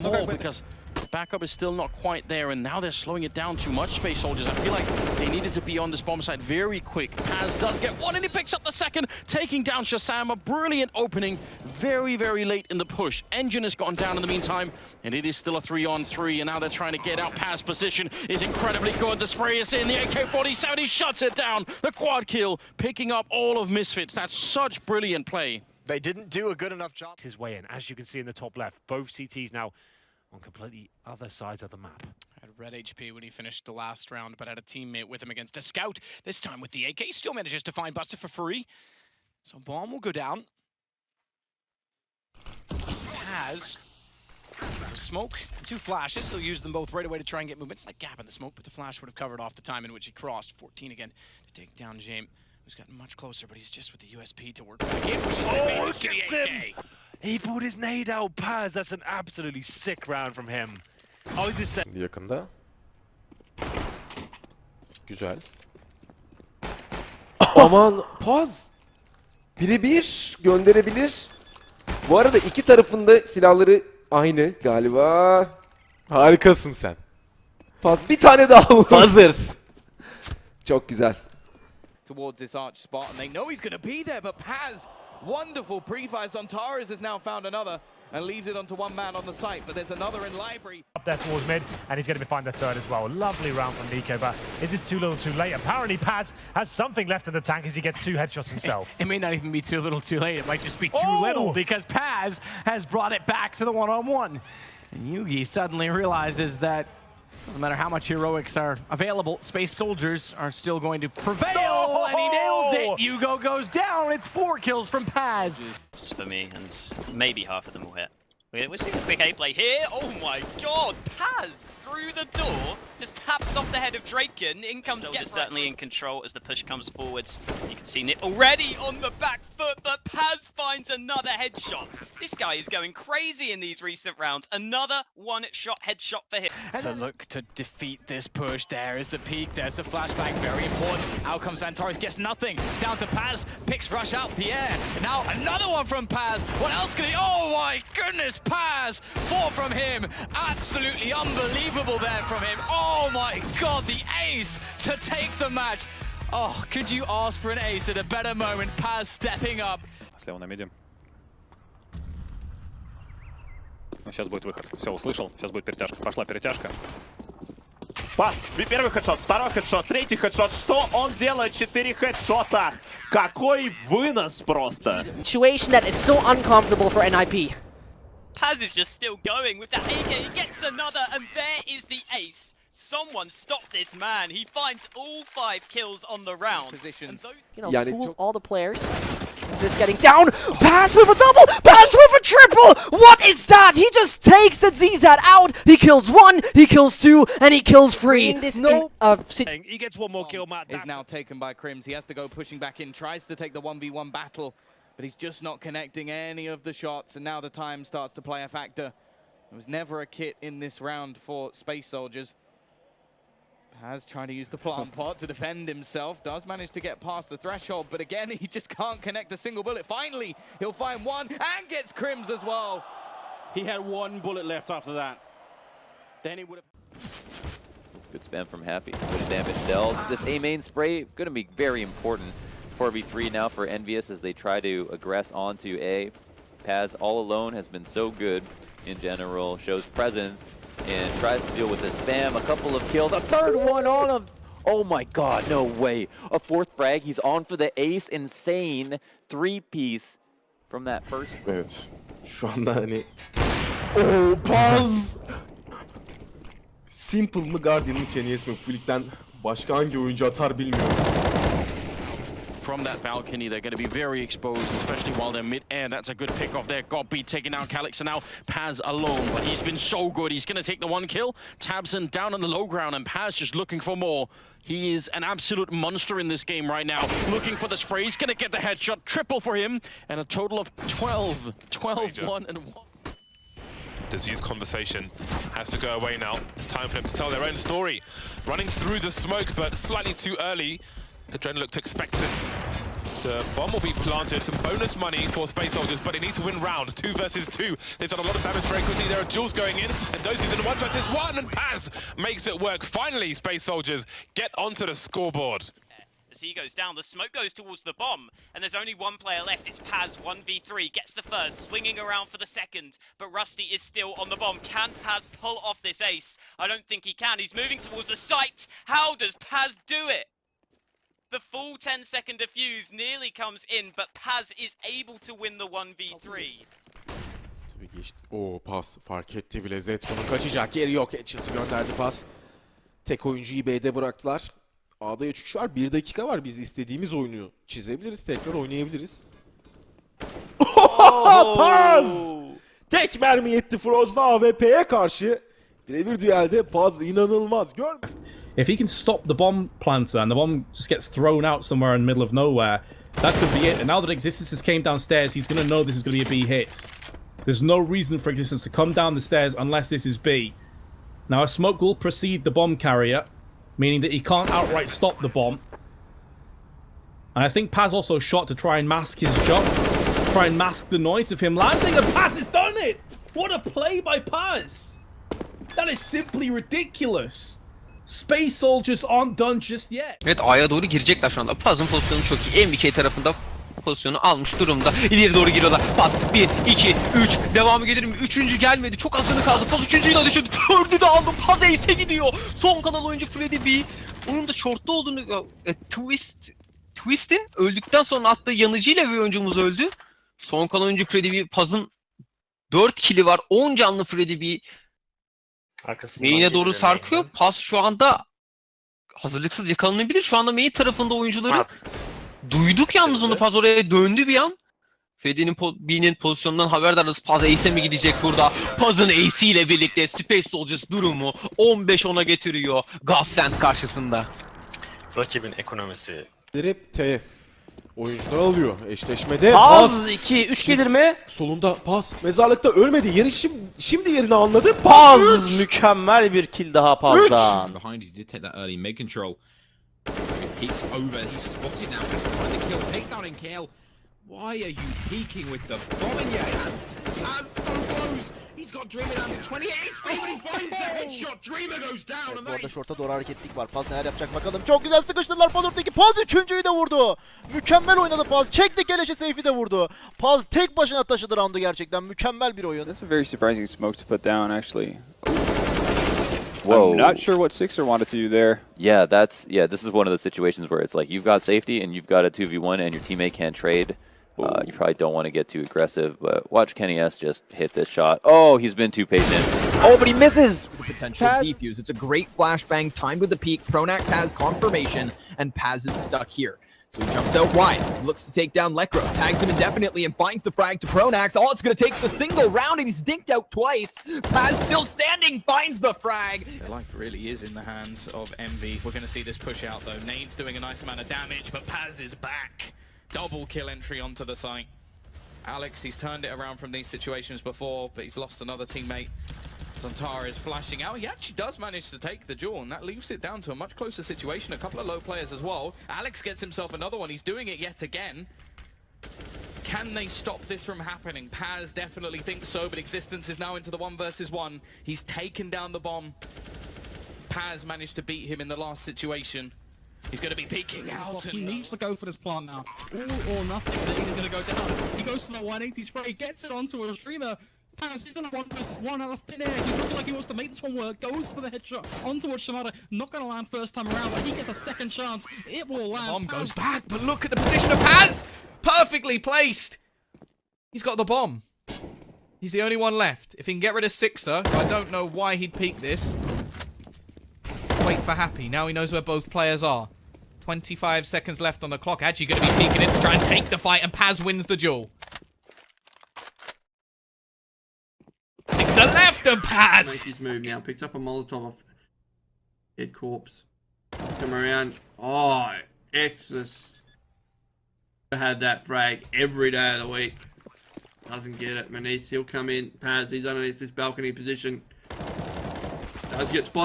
more because backup is still not quite there, and now they're slowing it down too much, Space Soldiers. I feel like they needed to be on this bomb site very quick. Paz does get one, and he picks up the second, taking down Shazam. A brilliant opening, very, very late in the push. Engine has gone down in the meantime, and it is still a three-on-three, and now they're trying to get out. Paz position is incredibly good. The spray is in, the AK-47, he shuts it down. The quad kill, picking up all of Misfits. That's such brilliant play. They didn't do a good enough job. his way in. As you can see in the top left, both CTs now on completely other sides of the map. Had red HP when he finished the last round, but had a teammate with him against a scout. This time with the AK, still manages to find Buster for free. So bomb will go down. Has so smoke and two flashes. He'll use them both right away to try and get movement. It's like gap in the smoke, but the flash would have covered off the time in which he crossed. 14 again to take down James, who's gotten much closer, but he's just with the USP to work back in, Oh, AK. him! He pulled his nade out, Paz. That's an absolutely sick round from him. How is this set? Yakında. Güzel. Aman Paz. Birebir gönderebilir. Bu arada iki tarafında silahları aynı galiba. Harikasın sen. Paz bir tane daha vur. Hazırs. Çok güzel. Towards this arch spot, and they know he's going to be there. But Paz, wonderful pre-fire. Zontaras has now found another and leaves it onto one man on the site. But there's another in library. Up there towards mid, and he's going to find the third as well. Lovely round from Nico, but is this too little too late? Apparently, Paz has something left in the tank as he gets two headshots himself. It may not even be too little too late. It might just be too Oh! little because Paz has brought it back to the one-on-one. And Yugi suddenly realizes that doesn't matter how much heroics are available, Space Soldiers are still going to prevail, No! and he nails it. Hugo goes down. It's four kills from Paz. for me, and maybe half of them will hit. We're, we're seeing a quick A play here. Oh my god, Paz through the door, just taps off the head of Draken. In comes Soldiers certainly in control as the push comes forwards. You can see Nip already on the back foot, but Paz finds another headshot. This guy is going crazy in these recent rounds. Another one-shot headshot for him. to look to defeat this push. There is the peak. There's the flashback. Very important. Out comes Santoris. Gets nothing. Down to Paz. Picks rush out the air. Now another one from Paz. What else can he? Oh my goodness, Paz! Four from him. Absolutely unbelievable there from him. Oh my god, the ace to take the match. Oh, could you ask for an ace at a better moment? Paz stepping up. Слева на миде. Ну, сейчас будет выход. Все, услышал. Сейчас будет перетяжка. Пошла перетяжка. Пас, первый хедшот, второй хедшот, третий хедшот. Что он делает? Четыре хедшота. Какой вынос просто. situation that is so uncomfortable for NIP. Paz is just still going with that AK. He gets another, and there is the ace. Someone stop this man. He finds all five kills on the round. Positions. And those You know, Yani fooled all the players. Is this getting down? Pass with a double! Pass with a triple! What is that? He just takes the ZZ out. He kills one, he kills two, and he kills three. No. uh, He gets one more kill, Matt. Is now taken by Crims. He has to go pushing back in. Tries to take the 1v1 battle, but he's just not connecting any of the shots. And now the time starts to play a factor. There was never a kit in this round for Space Soldiers. Paz trying to use the plant pot to defend himself. Does manage to get past the threshold, but again, he just can't connect a single bullet. Finally, he'll find one and gets Crims as well. He had one bullet left after that. Then he would have. Good spam from Happy. Good damage dealt. This A main spray going to be very important. 4v3 now for Envious as they try to aggress onto A. Paz all alone has been so good in general. Shows presence and tries to deal with the spam. A couple of kills. A third one on him. Oh my god, no way. A fourth frag. He's on for the ace. Insane three piece from that first Evet. Şu anda hani... Oo Paz! Simple mı Guardian mı Kenny's mi? Bu ligden başka hangi oyuncu atar bilmiyorum. From that balcony, they're going to be very exposed, especially while they're mid-air. That's a good pick off there. Godby taking out Calix, and now Paz alone. But he's been so good. He's going to take the one kill. Tabson down on the low ground, and Paz just looking for more. He is an absolute monster in this game right now. Looking for the spray. He's going to get the headshot. Triple for him. And a total of 12. 12, 1, and 1. Does use conversation. Has to go away now. It's time for them to tell their own story. Running through the smoke, but slightly too early. Adrenaline looked expectant. The bomb will be planted, some bonus money for Space Soldiers, but they need to win round. Two versus two. They've done a lot of damage very quickly. There are jewels going in, and Dosie's in one versus one, and Paz makes it work. Finally, Space Soldiers get onto the scoreboard. As he goes down, the smoke goes towards the bomb, and there's only one player left. It's Paz, 1v3, gets the first, swinging around for the second, but Rusty is still on the bomb. Can Paz pull off this ace? I don't think he can. He's moving towards the site. How does Paz do it? The full 10 second defuse nearly comes in, but Paz is able to win the 1v3. Tabii geçti. Oo pas fark etti bile Zed bunu kaçacak yeri yok. Headshot'ı gönderdi pas. Tek oyuncuyu B'de bıraktılar. A'da 3 kişi var. 1 dakika var. Biz istediğimiz oyunu çizebiliriz. Tekrar oynayabiliriz. Paz! Tek mermi yetti Frozen AWP'ye karşı. Birebir düelde Paz inanılmaz. Gör If he can stop the bomb planter and the bomb just gets thrown out somewhere in the middle of nowhere, that could be it. And now that Existence has came downstairs, he's going to know this is going to be a B hit. There's no reason for Existence to come down the stairs unless this is B. Now a smoke will precede the bomb carrier, meaning that he can't outright stop the bomb. And I think Paz also shot to try and mask his jump, try and mask the noise of him landing, and Paz has done it! What a play by Paz! That is simply ridiculous. Space soldiers aren't done just yet. Evet A'ya doğru girecekler şu anda. Paz'ın pozisyonu çok iyi. MBK tarafında pozisyonu almış durumda. İleri doğru giriyorlar. Paz 1, 2, 3. Devamı gelir mi? Üçüncü gelmedi. Çok az canı kaldı. Paz üçüncüyü de düşürdü. Dördü de aldı. Paz Ace'e gidiyor. Son kalan oyuncu Freddy B. Onun da short'ta olduğunu... E, twist... Twist'in öldükten sonra attığı yanıcıyla bir oyuncumuz öldü. Son kalan oyuncu Freddy B. Paz'ın 4 kili var. 10 canlı Freddy B. Main'e doğru sarkıyor. Pas şu anda hazırlıksız yakalanabilir. Şu anda main tarafında oyuncuları duyduk yalnız onu Paz oraya döndü bir an. Freddy'nin po B'nin pozisyonundan haberdarız. Paz Ace'e mi gidecek burada? Paz'ın Ace ile birlikte Space Soldiers durumu 15-10'a getiriyor Godsend karşısında. Rakibin ekonomisi hep T. Oyuncular alıyor. Eşleşmede Paz 2 3 gelir mi? Solunda Paz. Mezarlıkta ölmedi. Yeri şimdi, şimdi yerini anladı. Paz mükemmel bir kill daha Paz'dan. behind. He did take that early mid control. Peeks over. He's spotted now. Has to find the kill. Takes down in kill. Why are you peeking with the bomb in your hand? As so close. He's got Dreamer down to 28 HP, but he finds the headshot. Dreamer goes down, and Bu arada that is doğru hareketlik var. Paz neler yapacak bakalım. Çok güzel sıkıştırdılar Pazur'daki. Paz üçüncüyü de vurdu. Mükemmel oynadı Paz. Çekti keleşi Seyfi de vurdu. Paz tek başına taşıdı roundu gerçekten. Mükemmel bir oyun. That's a very surprising smoke to put down, actually. Whoa. I'm not sure what Sixer wanted to do there. Yeah, that's yeah. This is one of the situations where it's like you've got safety and you've got a two v one, and your teammate can't trade. Uh, you probably don't want to get too aggressive, but watch Kenny S just hit this shot. Oh, he's been too patient. Oh, but he misses. potential defuse. It's a great flashbang timed with the peak. Pronax has confirmation, and Paz is stuck here. So he jumps out wide, looks to take down Lekro, tags him indefinitely, and finds the frag to Pronax. All it's going to take is a single round, and he's dinked out twice. Paz still standing, finds the frag. Their life really is in the hands of Envy. We're going to see this push out though. Nade's doing a nice amount of damage, but Paz is back. Double kill entry onto the site. Alex, he's turned it around from these situations before, but he's lost another teammate. Zantara is flashing out. He actually does manage to take the duel, and that leaves it down to a much closer situation. A couple of low players as well. Alex gets himself another one. He's doing it yet again. Can they stop this from happening? Paz definitely thinks so, but Existence is now into the one versus one. He's taken down the bomb. Paz managed to beat him in the last situation. He's going to be peeking out. He uh, needs to go for this plant now. All or nothing. Either going to go down. He goes to the 180 spray, gets it onto a streamer. Paris is in a one versus one out of thin air. He's looking like he wants to make this one work. Goes for the headshot onto a Shimada. Not going to land first time around, but he gets a second chance. It will land. Bomb goes back, but look at the position of Paz! Perfectly placed! He's got the bomb. He's the only one left. If he can get rid of Sixer, I don't know why he'd peek this. Wait for Happy. Now he knows where both players are. 25 seconds left on the clock. Actually going to be peeking in to try and take the fight, and Paz wins the duel. Sixer left and Paz! his move now. Picks up a Molotov off Dead Corpse. Come around. Oh, Exodus. Had that frag every day of the week. Doesn't get it. Manise, he'll come in. Paz, he's underneath this balcony position. Does get spotted.